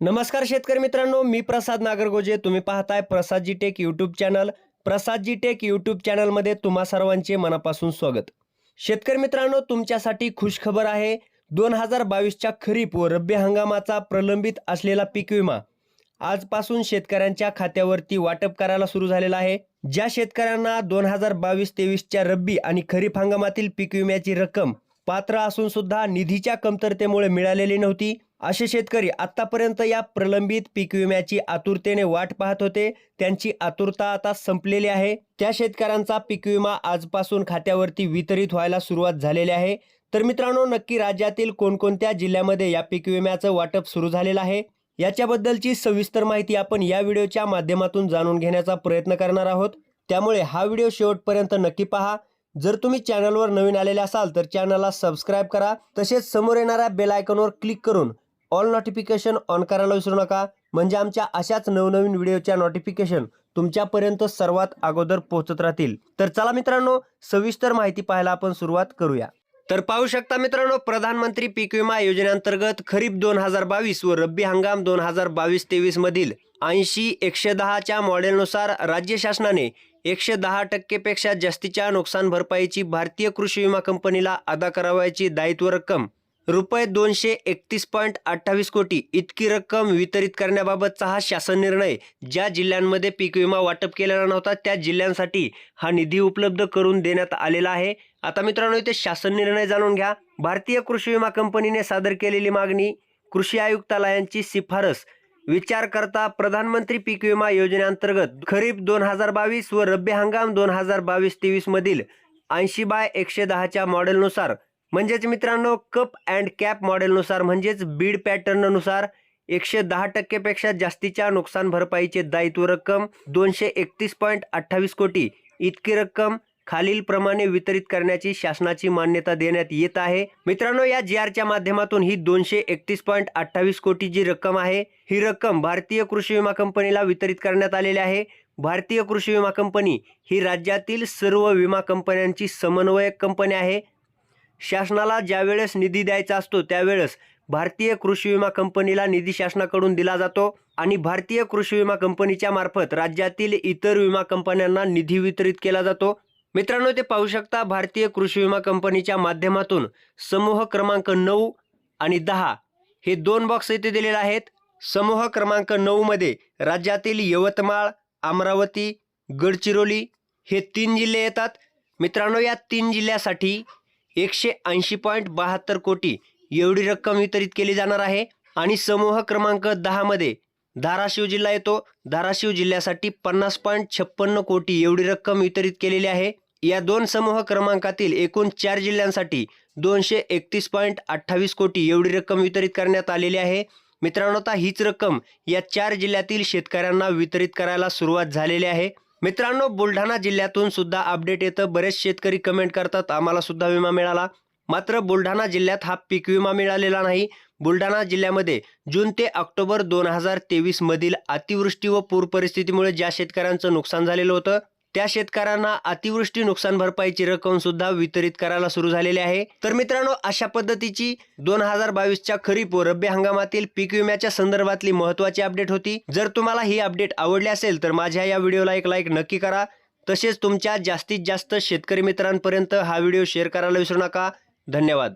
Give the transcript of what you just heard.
नमस्कार शेतकरी मित्रांनो मी प्रसाद नागरगोजे. तुम्ही पाहताय Prasadji tech YouTube channel Prasadji tech YouTube चॅनलमध्ये तुम्हा सर्वांचे मनापासून स्वागत. शेतकरी मित्रांनो तुमच्यासाठी खुशखबर आहे. दोन हजार बावीसच्या खरीप व रब्बी हंगामाचा प्रलंबित असलेला पीक विमा. आजपासून शेतकऱ्यांच्या खात्यावरती वाटप करायला सुरू झालेला आहे. ज्या शेतकऱ्यांना दोन हजार बावीस तेवीसच्या रब्बी आणि खरीप हंगामातील पीक विम्याची रक्कम पात्र असून सुद्धा निधीच्या कमतरतेमुळे मिळालेली नव्हती असे शेतकरी आतापर्यंत या प्रलंबित पीक विम्याची आतुरतेने वाट पाहत होते. त्यांची आतुरता आता संपलेली आहे. त्या शेतकऱ्यांचा पीक विमा आजपासून खात्यावरती वितरित व्हायला सुरुवात झालेली आहे. तर मित्रांनो नक्की राज्यातील कोणकोणत्या जिल्ह्यामध्ये या पीक विम्याचं वाटप सुरू झालेलं आहे? याच्याबद्दलची सविस्तर माहिती आपण या व्हिडिओच्या माध्यमातून जाणून घेण्याचा प्रयत्न करणार आहोत. त्यामुळे हा व्हिडिओ शेवटपर्यंत नक्की पहा. जर तुम्ही चॅनलवर नवीन आलेले असाल तर चॅनलला सबस्क्राईब करा. तसेच समोर येणाऱ्या बेल आयकॉनवर क्लिक करून ऑल नोटिफिकेशन ऑन करायला विसरू नका. म्हणजे आमच्या अशाच नवनवीन व्हिडिओच्या नोटिफिकेशन तुमच्यापर्यंत सर्वात अगोदर पोहोचत राहतील. तर चला मित्रांनो सविस्तर माहिती पाहायला आपण सुरुवात करूया. तर पाहू शकता मित्रांनो प्रधानमंत्री पीक विमा योजनेअंतर्गत खरीप दोन हजार बावीस व रब्बी हंगाम दोन हजार बावीस तेवीस मधील ऐंशी एकशे दहाच्या मॉडेलनुसार राज्य शासनाने एकशे दहा टक्केपेक्षा जास्तीच्या नुकसान भरपाईची भारतीय कृषी विमा कंपनीला अदा करावयाची दायित्व रक्कम रुपये दोनशे एकतीस पॉईंट अठ्ठावीस कोटी इतकी रक्कम वितरित करण्याबाबतचा हा शासन निर्णय ज्या जिल्ह्यांमध्ये पीक विमा वाटप केलेला नव्हता त्या जिल्ह्यांसाठी हा निधी उपलब्ध करून देण्यात आलेला आहे. आता मित्रांनो इथे शासन निर्णय जाणून घ्या. भारतीय कृषी विमा कंपनीने सादर केलेली मागणी कृषी आयुक्तालयांची शिफारस विचार करता प्रधानमंत्री पीक विमा योजनेअंतर्गत खरीप दोन हजार बावीस व रब्बी हंगाम दोन हजार बावीस तेवीस मधील ऐंशी बाय एकशे दहाच्या मॉडेलनुसार म्हणजेच मित्रांनो कप अँड कॅप मॉडेलनुसार म्हणजेच बीड पॅटर्ननुसार एकशे दहा टक्केपेक्षा जास्तीच्या नुकसान भरपाईचे दायित्व रक्कम दोनशे एकतीस पॉईंट अठ्ठावीस कोटी इतकी रक्कम खालीलप्रमाणे वितरित करण्याची शासनाची मान्यता देण्यात येत आहे. मित्रांनो या जी आरच्या माध्यमातून ही दोनशे एकतीस पॉईंट अठ्ठावीस कोटी जी रक्कम आहे ही रक्कम भारतीय कृषी विमा कंपनीला वितरित करण्यात आलेली आहे. भारतीय कृषी विमा कंपनी ही राज्यातील सर्व विमा कंपन्यांची समन्वयक कंपनी आहे. शासनाला ज्यावेळेस निधी द्यायचा असतो त्यावेळेस भारतीय कृषी विमा कंपनीला निधी शासनाकडून दिला जातो आणि भारतीय कृषी विमा कंपनीच्या मार्फत राज्यातील इतर विमा कंपन्यांना निधी वितरित केला जातो. मित्रांनो ते पाहू शकता भारतीय कृषी विमा कंपनीच्या माध्यमातून समूह क्रमांक नऊ आणि दहा हे दोन बॉक्स इथे दिलेले आहेत. समूह क्रमांक नऊमध्ये राज्यातील यवतमाळ अमरावती गडचिरोली हे तीन जिल्हे येतात. मित्रांनो या तीन जिल्ह्यासाठी एकशे ऐंशी पॉईंट बहात्तर कोटी एवढी रक्कम वितरित केली जाणार आहे. आणि समूह क्रमांक दहामध्ये धाराशिव जिल्हा येतो. धाराशिव जिल्ह्यासाठी पन्नास पॉईंट छप्पन्न कोटी एवढी रक्कम वितरित केलेली आहे. या दोन समूह क्रमांकातील एकूण चार जिल्ह्यांसाठी दोनशे एकतीस पॉईंट अठ्ठावीस कोटी एवढी रक्कम वितरित करण्यात आलेली आहे. मित्रांनो आता हीच रक्कम या चार जिल्ह्यातील शेतकऱ्यांना वितरित करायला सुरुवात झालेली आहे. मित्रांनो बुलढाणा जिल्ह्यातून सुद्धा अपडेट येतं. बरेच शेतकरी कमेंट करतात आम्हाला सुद्धा विमा मिळाला. मात्र बुलढाणा जिल्ह्यात हा पीक विमा मिळालेला नाही. बुलढाणा जिल्ह्यामध्ये जून ते ऑक्टोबर दोन हजार तेवीस मधील अतिवृष्टी व पूर परिस्थितीमुळे ज्या शेतकऱ्यांचं नुकसान झालेलं होतं त्या शेतकऱ्यांना अतिवृष्टी नुकसान भरपाईची रक्कम सुद्धा वितरित करायला सुरू झालेली आहे. तर मित्रांनो अशा पद्धतीची दोन हजार बावीसच्या खरीप व रब्बी हंगामातील पीक विम्याच्या संदर्भातली महत्वाची अपडेट होती. जर तुम्हाला ही अपडेट आवडली असेल तर माझ्या या व्हिडिओला एक लाईक नक्की करा. तसेच तुमच्या जास्तीत जास्त शेतकरी मित्रांपर्यंत हा व्हिडिओ शेअर करायला विसरू नका. धन्यवाद.